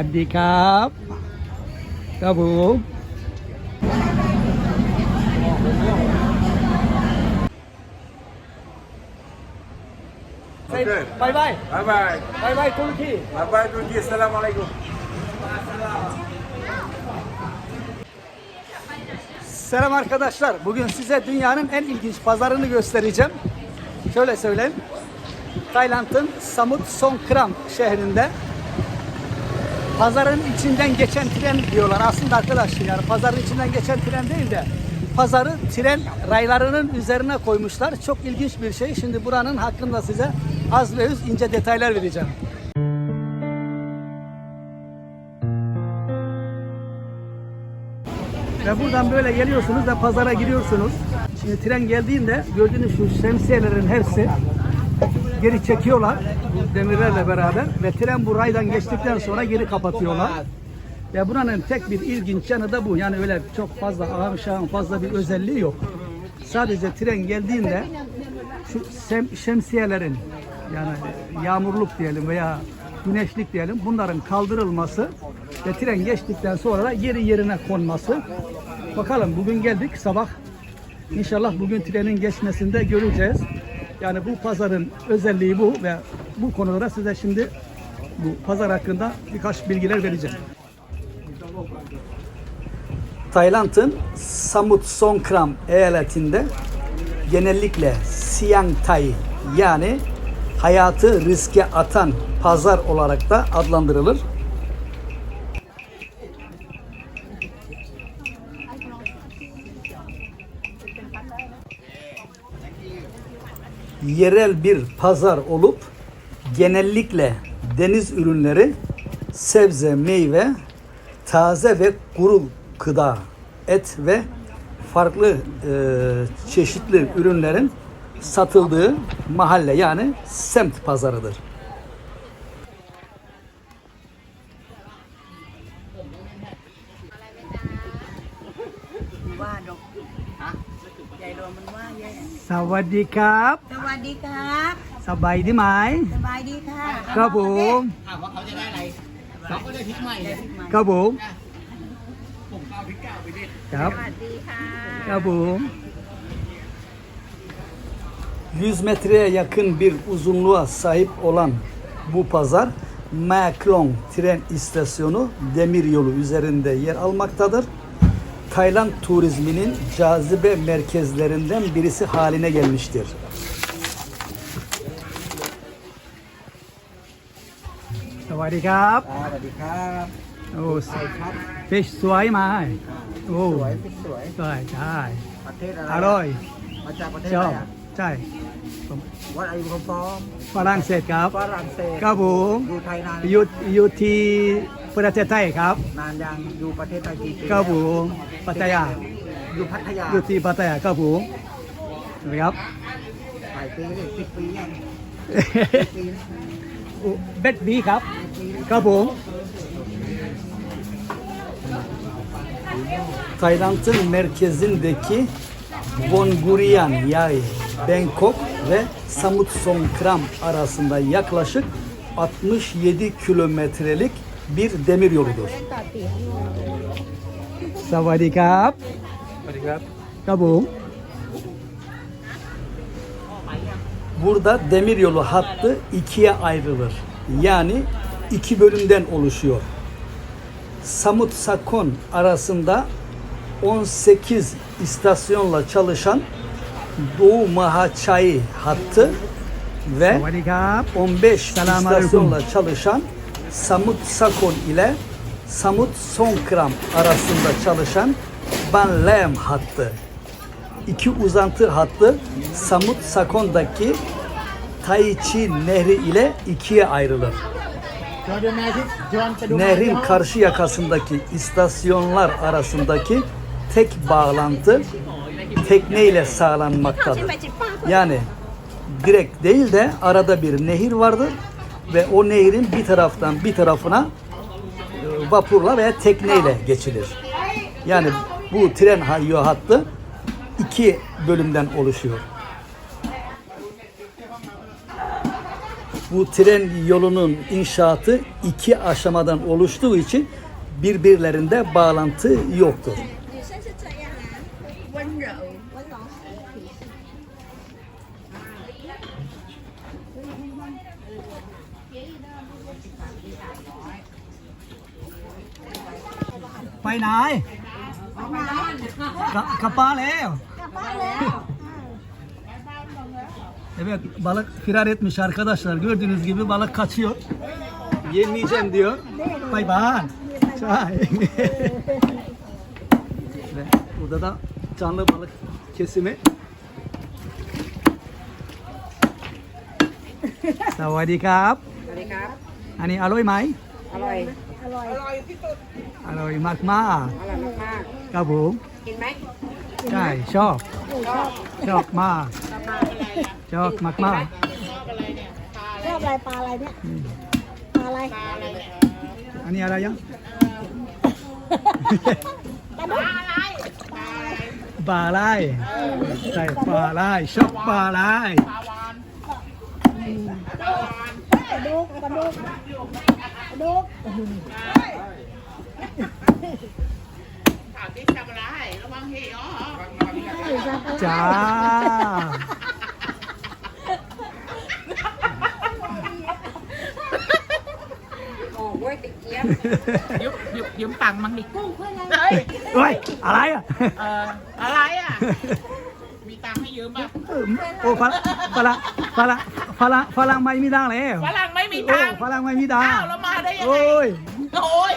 วัสดีครับครับผมบายบาย Bye bye. บายบายทุกที่ Bye bye Turki. Selamun aleyküm. Selam arkadaşlar. Bugün size dünyanın en ilginç pazarını göstereceğim. Şöyle söyleyeyim. Tayland'ın Samut Songkram şehrinde pazarın içinden geçen tren diyorlar. Aslında arkadaşlar yani pazarın içinden geçen tren değil de pazarı tren raylarının üzerine koymuşlar. Çok ilginç bir şey. Şimdi buranın hakkında size az ve öz ince detaylar vereceğim. Ve buradan böyle geliyorsunuz ve pazara giriyorsunuz. Şimdi tren geldiğinde gördüğünüz şu şemsiyelerin hepsi geri çekiyorlar demirlerle beraber ve tren bu raydan geçtikten sonra geri kapatıyorlar. Ve buranın tek bir ilginç yanı da bu. Yani öyle çok fazla ağam fazla bir özelliği yok. Sadece tren geldiğinde şu sem- şemsiyelerin yani yağmurluk diyelim veya güneşlik diyelim bunların kaldırılması ve tren geçtikten sonra da geri yerine konması. Bakalım bugün geldik sabah. İnşallah bugün trenin geçmesini de göreceğiz. Yani bu pazarın özelliği bu ve bu konuda da size şimdi bu pazar hakkında birkaç bilgiler vereceğim. Tayland'ın Samut Songkram eyaletinde genellikle Siang Thai yani hayatı riske atan pazar olarak da adlandırılır. yerel bir pazar olup genellikle deniz ürünleri, sebze, meyve, taze ve kuru gıda, et ve farklı e, çeşitli ürünlerin satıldığı mahalle yani semt pazarıdır. Sawadi kap. ัสดีครับ สบายดีไหม สบายดีค่ะครับผม ถามว่าเขาจะได้อะไรเขาก็ได้พริกใหม่ครับผม ผมเอาพริกเก่าไปดิครับ สวัสดีค่ะครับผม 100 metreye yakın bir uzunluğa sahip olan bu pazar Meklong tren istasyonu demiryolu üzerinde yer almaktadır. Tayland turizminin cazibe merkezlerinden birisi haline gelmiştir. Sawasdee krab. สวัสดีครับโอ้ฟิชสวยไหมโอ้สวยพริกสวย สวยใช่ประเทศอะไรอร่อยมาจากประเทศชอะอไรบอะใช่วัดอายุคอมฟอร์มฝรั่งเศสครับฝรั่งเศสครับผมอยู่ไทยนานอยู่อยู่ที่ประเทศไทยครับนานยังอยู่ประเทศไทยกี่ปีครับผมปัตตายาอยู่พัทยาอยู่ที่ปัตตายาครับผมนะครับหลายปีเลยสิบปียัง ปีนะ เบ็ดบีครับครับผม Tayland'ın merkezindeki Bongurian yani Bangkok ve Samut Songkram arasında yaklaşık 67 kilometrelik bir demir yoludur. สวัส Burada demiryolu hattı ikiye ayrılır. Yani iki bölümden oluşuyor. Samut Sakon arasında 18 istasyonla çalışan Doğu Mahaçay hattı ve 15 istasyonla çalışan Samut Sakon ile Samut Songkram arasında çalışan Banlem hattı iki uzantı hattı Samut Sakon'daki Taiçi Nehri ile ikiye ayrılır. Nehrin karşı yakasındaki istasyonlar arasındaki tek bağlantı tekne ile sağlanmaktadır. Yani direkt değil de arada bir nehir vardır ve o nehrin bir taraftan bir tarafına e, vapurla veya tekneyle geçilir. Yani bu tren hattı iki bölümden oluşuyor. Bu tren yolunun inşaatı iki aşamadan oluştuğu için birbirlerinde bağlantı yoktur. Bay này Evet balık firar etmiş arkadaşlar. Gördüğünüz gibi balık kaçıyor. Yenileyeceğim diyor. Bay bay. Çay. Ve burada da canlı balık kesimi. Sawadee krap. อันนี้อร่อยไหม อร่อย อร่อยที่สุด อร่อยมากๆอร่อยมากๆครับผม กินไหม ใช่ชอบ ชอบมาก ชอบมากมากชอบอะไรปลาอะไรเนี่ยปลาอะไรๆอันนี้อะไรยังปลาดุกปลาไหลใช่ปลาไหลชอบปลาไหลปลาดุกปลาดุกปลาดุก จ้า โอ้โว้ยติดเจี๊ยบยืมยืมยืมตังค์มั้งดิเฮ้ย อะไรอะเอ่ออะไรอะ มีตังค์ให้ยืมป่ะโอ้ฝรั่งฝรั่งฝรั่งฝรั่งฝรั่งไม่มีดังแล้วฝรั่งไม่มีโอ้ตังค์ฝรั่งไม่มีดังอ้าวแล้วมาได้ยังไงโอ้ย โอ้ย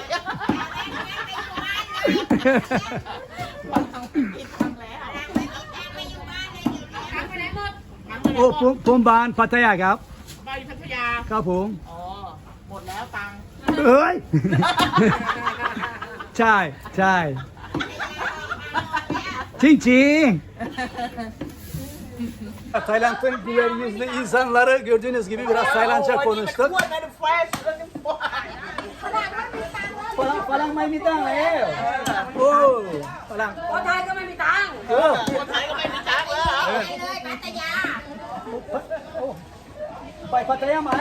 โอ้ผมผมบานพัทยาครับมาอยู่พัทยาครับผมอ๋อหมดแล้วตังค์เอ้ยใช่ใช่จริงจริง Tayland'ın güler yüzlü insanları gördüğünüz gibi biraz Taylandca konuştuk. Falan falan ไม่มีตังค์แล้วโอ้ฝรั่งคนไทยก็ไม่มีตังค์ พัทยาไหม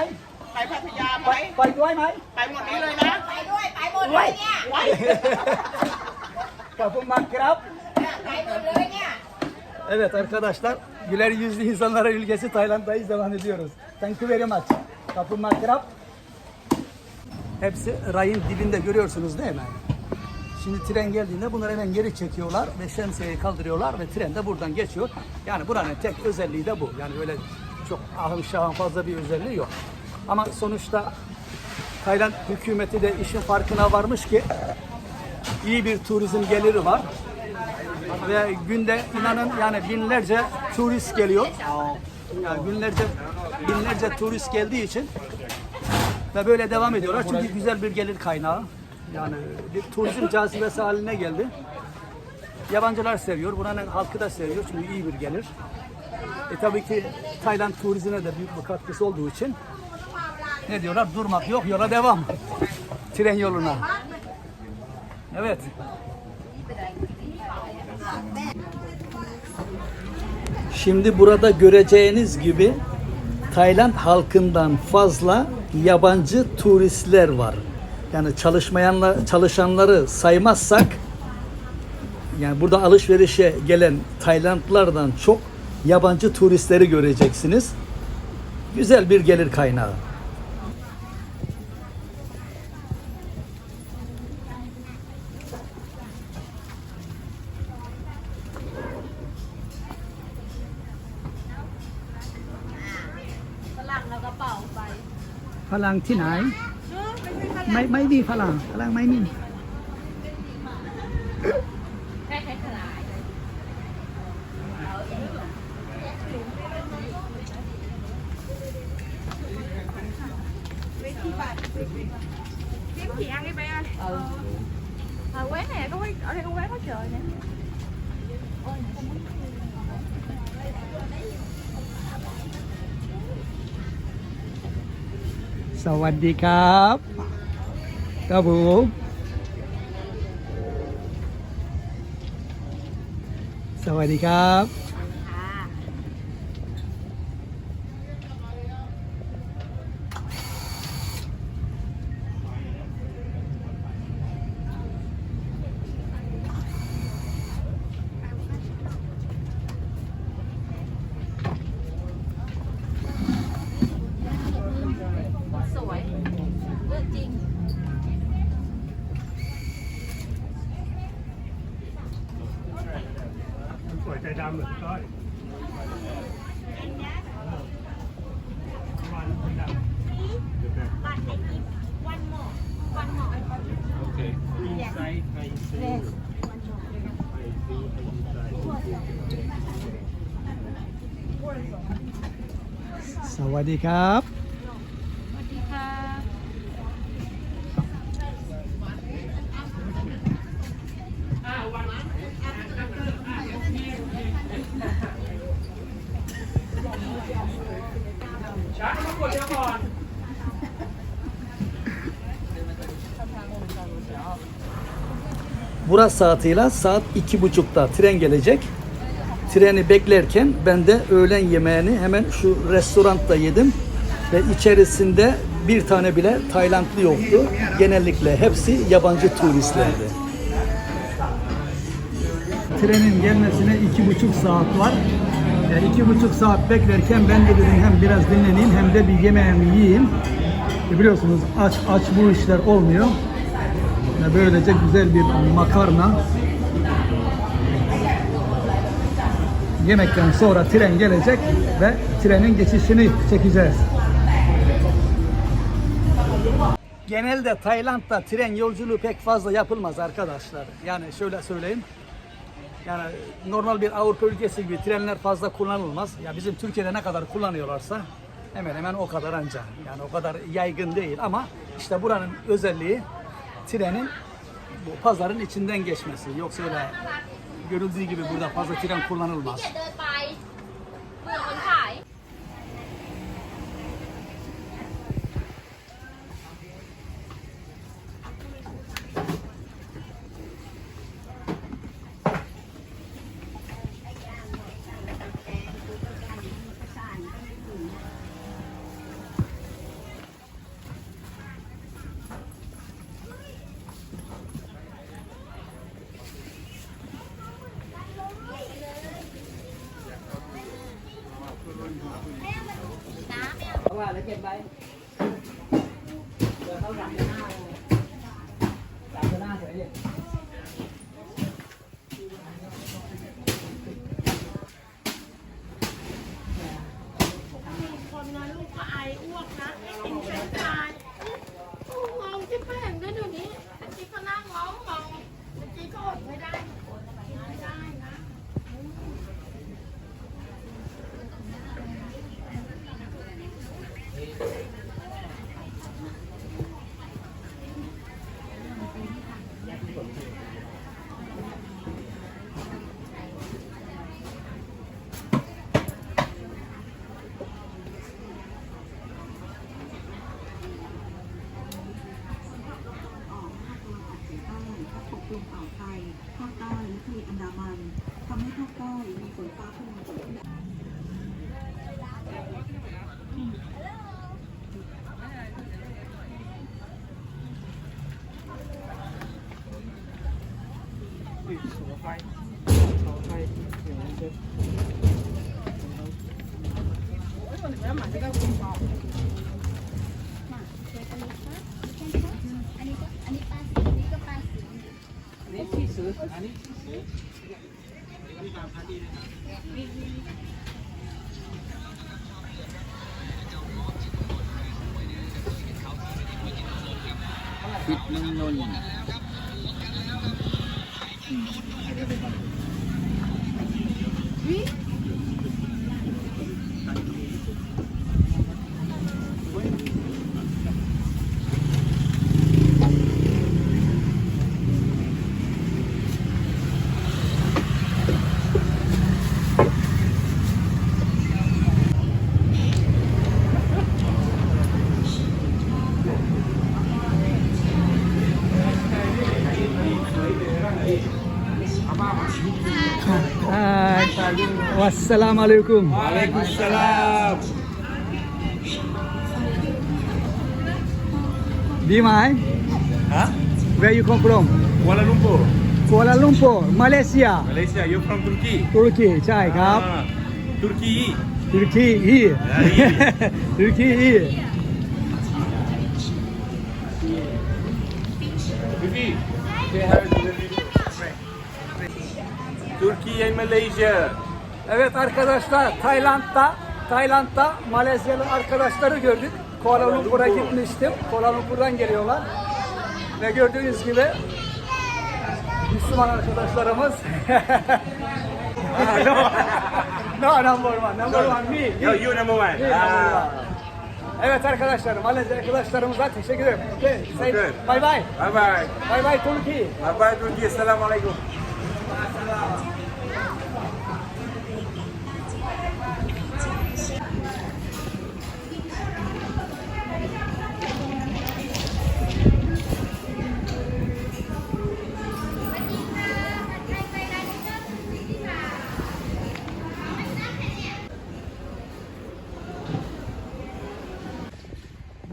ไปพัทยาไห ไป ม ไปด้วยไหม ไปหมดนี้เลยนะ ไปด้วยไปหมดเลยเนี่ย ไว้ ขอบคุณมากครับ ไปหมดเลยเนี่ย Evet arkadaşlar güler yüzlü insanlara ülkesi Tayland'dayız devam ediyoruz. Thank you very much. Kapın makrab. Hepsi rayın dibinde görüyorsunuz değil mi? Şimdi tren geldiğinde bunları hemen geri çekiyorlar ve şemsiyeyi kaldırıyorlar ve tren de buradan geçiyor. Yani buranın tek özelliği de bu. Yani öyle çok ahım şahım fazla bir özelliği yok. Ama sonuçta Tayland hükümeti de işin farkına varmış ki iyi bir turizm geliri var ve günde inanın yani binlerce turist geliyor. Yani günlerce binlerce turist geldiği için ve böyle devam ediyorlar çünkü güzel bir gelir kaynağı. Yani bir turizm cazibesi haline geldi. Yabancılar seviyor, buranın halkı da seviyor çünkü iyi bir gelir. E tabii ki Tayland turizmine de büyük bir katkısı olduğu için ne diyorlar? Durmak yok, yola devam. Tren yoluna. Evet. Şimdi burada göreceğiniz gibi Tayland halkından fazla yabancı turistler var. Yani çalışmayanlar çalışanları saymazsak yani burada alışverişe gelen Taylandlılardan çok yabancı turistleri göreceksiniz. Güzel bir gelir kaynağı. ฝรั่งแล้วกระเป๋าไป ฝรั่งที่ไหน ไม่ไม่มีฝรั่งฝรั่งไม่มี ดีครับ ครับผมสวัสดีครับ สวัสดีครับ Burası saatiyle saat iki buçukta tren gelecek. Treni beklerken ben de öğlen yemeğini hemen şu restoranda yedim. Ve içerisinde bir tane bile Taylandlı yoktu. Genellikle hepsi yabancı turistlerdi. Trenin gelmesine iki buçuk saat var. Yani iki buçuk saat beklerken ben de dedim hem biraz dinleneyim hem de bir yemeğimi yiyeyim. E biliyorsunuz aç aç bu işler olmuyor. Böylece güzel bir makarna. Yemekten sonra tren gelecek ve trenin geçişini çekeceğiz. Genelde Tayland'da tren yolculuğu pek fazla yapılmaz arkadaşlar. Yani şöyle söyleyeyim. Yani normal bir Avrupa ülkesi gibi trenler fazla kullanılmaz. Ya bizim Türkiye'de ne kadar kullanıyorlarsa hemen hemen o kadar anca. Yani o kadar yaygın değil ama işte buranın özelliği trenin bu pazarın içinden geçmesi. Yoksa öyle görüldüğü gibi burada fazla tren kullanılmaz. ว่าแล้วเก็บไว้เดี๋ยวเขาสั่งหน้าสั่งหน้าเฉยเลย คนนั้นลูกก็ไออ้วกนะกินเป็นชายเมาที่แป้งด้วยเดี๋ยวนี้เมื่อกี้ก็นั่งเมาเมาเมื่อกี้ก็อดไม่ได้กินไม่ได้นะ ปกค ลุมอ่าวไทย ภาคใต้และทะเลอันดามันทำให้ภาคใต้มีฝนฟ้าขนองเกิดขึ้นอัน เ มืองนนท์ Assalamu alaikum. Waalaikumsalam. Dimai, Huh? where you come from? Kuala Lumpur, Kuala Lumpur, Malaysia. Malaysia. You're from Turkey. ตุรกีใช่ครับ Ah, Turkey. ตุรกีอี อ่าอี ตุรกีอี Turkey. Turkey and Malaysia. Evet arkadaşlar Tayland'da Tayland'da Malezyalı arkadaşları gördük. Kuala Lumpur'a gitmiştim. Kuala Lumpur'dan geliyorlar. Ve gördüğünüz gibi Müslüman arkadaşlarımız no, number one, number one, me. Yo, you number one. Me, number Ah. one. Evet arkadaşlar, Malezya arkadaşlarımıza teşekkür ederim. Okay, say Okay. bye bye. Bye bye. Bye bye Turkey. Bye bye Turkey. Assalamualaikum.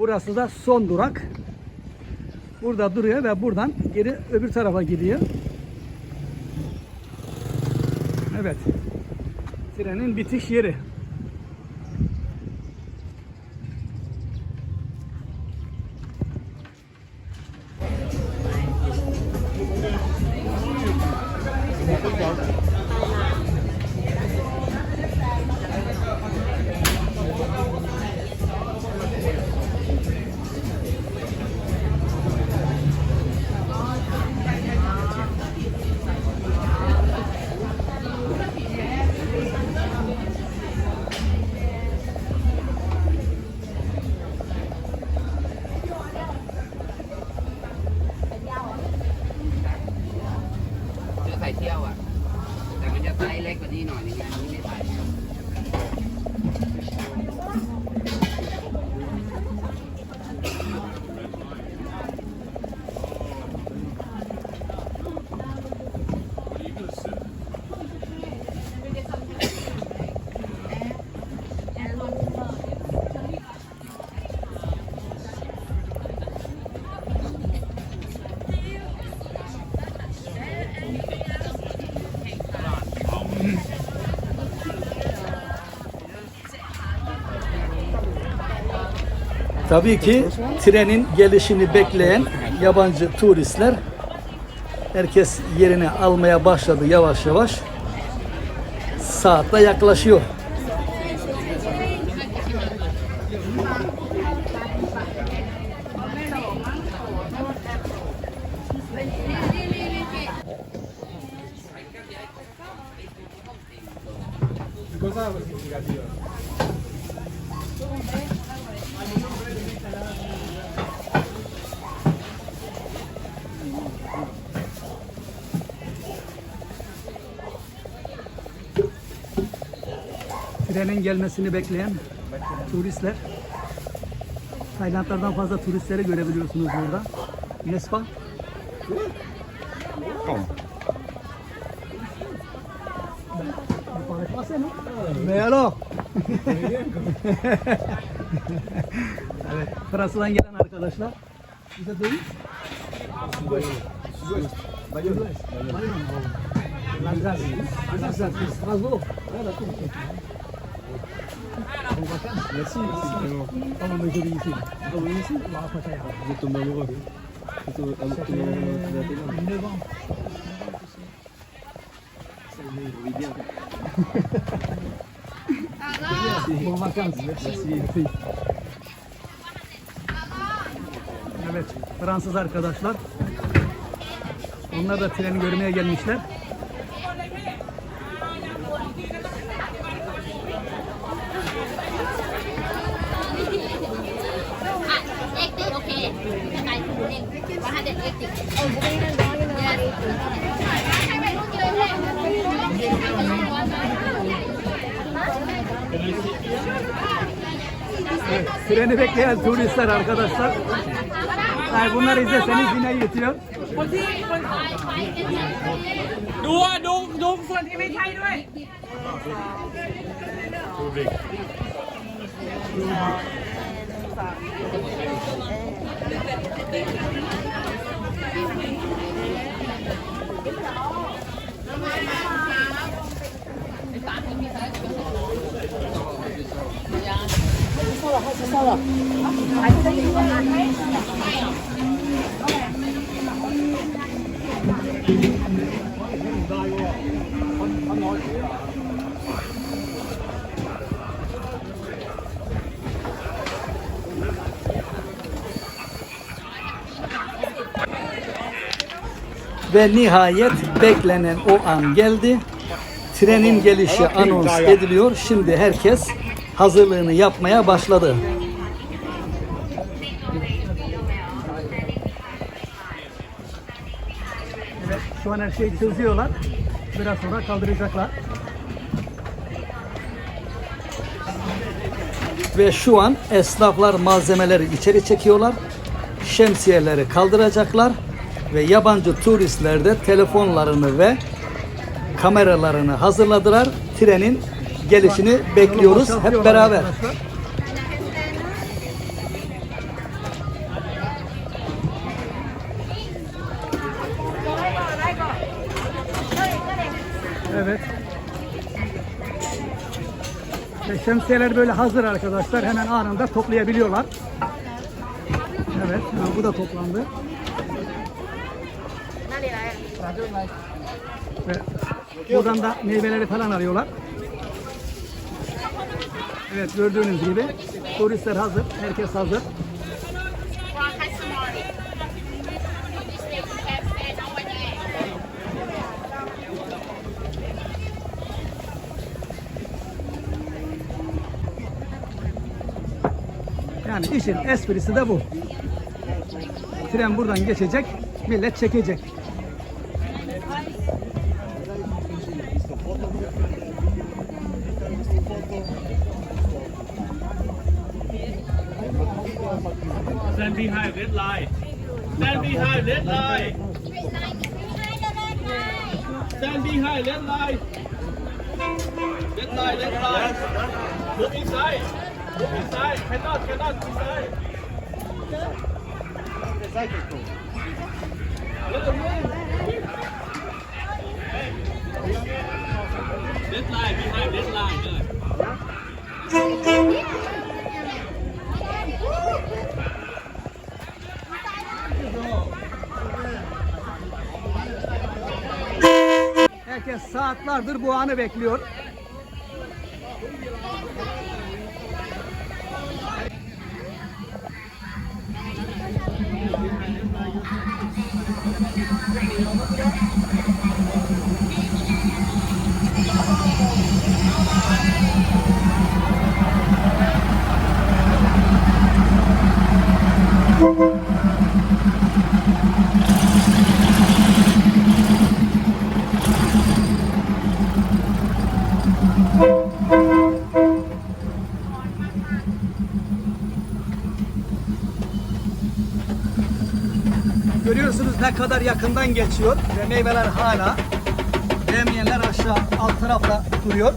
Burası da son durak. Burada duruyor ve buradan geri öbür tarafa gidiyor. Evet. Trenin bitiş yeri. เจอไข่เที่ยวอะ แต่มันจะไซส์เล็กกว่านี้หน่อยนึงอันนี้ไม่ใส่ Tabii ki trenin gelişini bekleyen yabancı turistler herkes yerini almaya başladı yavaş yavaş. Saatle yaklaşıyor. Trenin gelmesini bekleyen turistler. Taylandlardan fazla turistleri görebiliyorsunuz burada. Nespa? Merhaba. evet, Fransa'dan gelen arkadaşlar. Bize değil. Lanzas. Lanzas. Strasbourg. Voilà, tout. Merci. Comment me jolie ici Vous voyez ici On va rapprocher. Vous êtes tombé amoureux Ça fait 9 ans. Bon vacances. Merci. Evet, Fransız arkadaşlar. Onlar da treni görmeye gelmişler. Evet, treni bekleyen turistler arkadaşlar. Yani bunlar izleseniz yine yetiyor. ดูอ่ะดูดูส่วนที่ไม่ใช่ด้วย Ve nihayet beklenen o an geldi. Trenin gelişi anons ediliyor. Şimdi herkes hazırlığını yapmaya başladı. Evet, şu an her şeyi çözüyorlar. Biraz sonra kaldıracaklar. Ve şu an esnaflar malzemeleri içeri çekiyorlar. Şemsiyeleri kaldıracaklar ve yabancı turistler de telefonlarını ve kameralarını hazırladılar. Trenin gelişini bekliyoruz hep beraber. Evet. Ve şemsiyeler böyle hazır arkadaşlar. Hemen anında toplayabiliyorlar. Evet, bu da toplandı. Ve buradan da meyveleri falan arıyorlar. Evet gördüğünüz gibi turistler hazır, herkes hazır. Yani işin esprisi de bu. Tren buradan geçecek, millet çekecek. Stand behind, red light. Stand behind, red light. Red light, red light. Move inside. Move inside. Cannot, cannot, inside. Let them move. Red light, behind, red light. Herkes saatlerdir bu anı bekliyor. Kadar yakından geçiyor ve meyveler hala beğenmeyenler aşağı alt tarafta duruyor.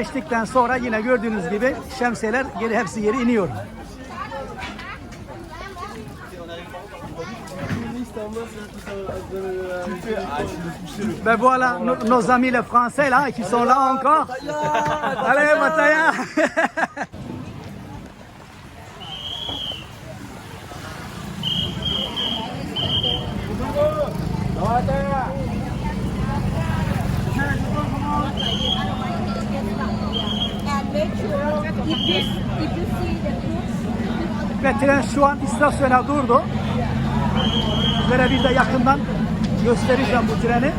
Geçtikten sonra yine gördüğünüz gibi şemsiyeler geri hepsi geri iniyor. Ben voilà nos, amis les Français là qui sont là encore. Allez, Mataya. and Ve tren şu an istasyona durdu. Sizlere bir de yakından göstereceğim bu treni.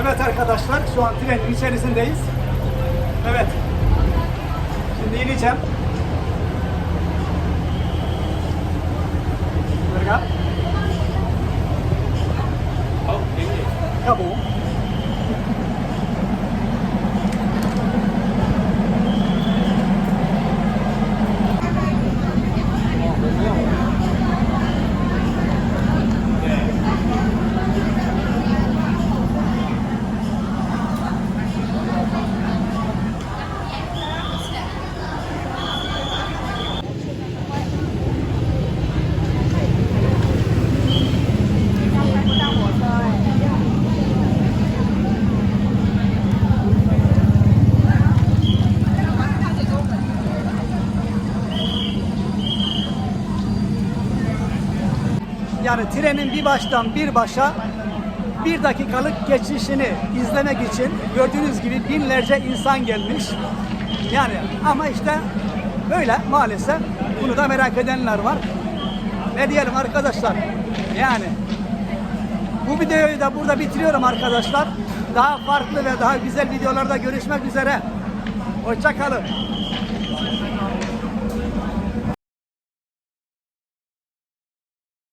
Evet arkadaşlar şu an trenin içerisindeyiz. Evet. Şimdi ineceğim. Verga. Acabou. Yani trenin bir baştan bir başa bir dakikalık geçişini izlemek için gördüğünüz gibi binlerce insan gelmiş. Yani ama işte böyle maalesef bunu da merak edenler var. Ne diyelim arkadaşlar? Yani bu videoyu da burada bitiriyorum arkadaşlar. Daha farklı ve daha güzel videolarda görüşmek üzere. Hoşça kalın.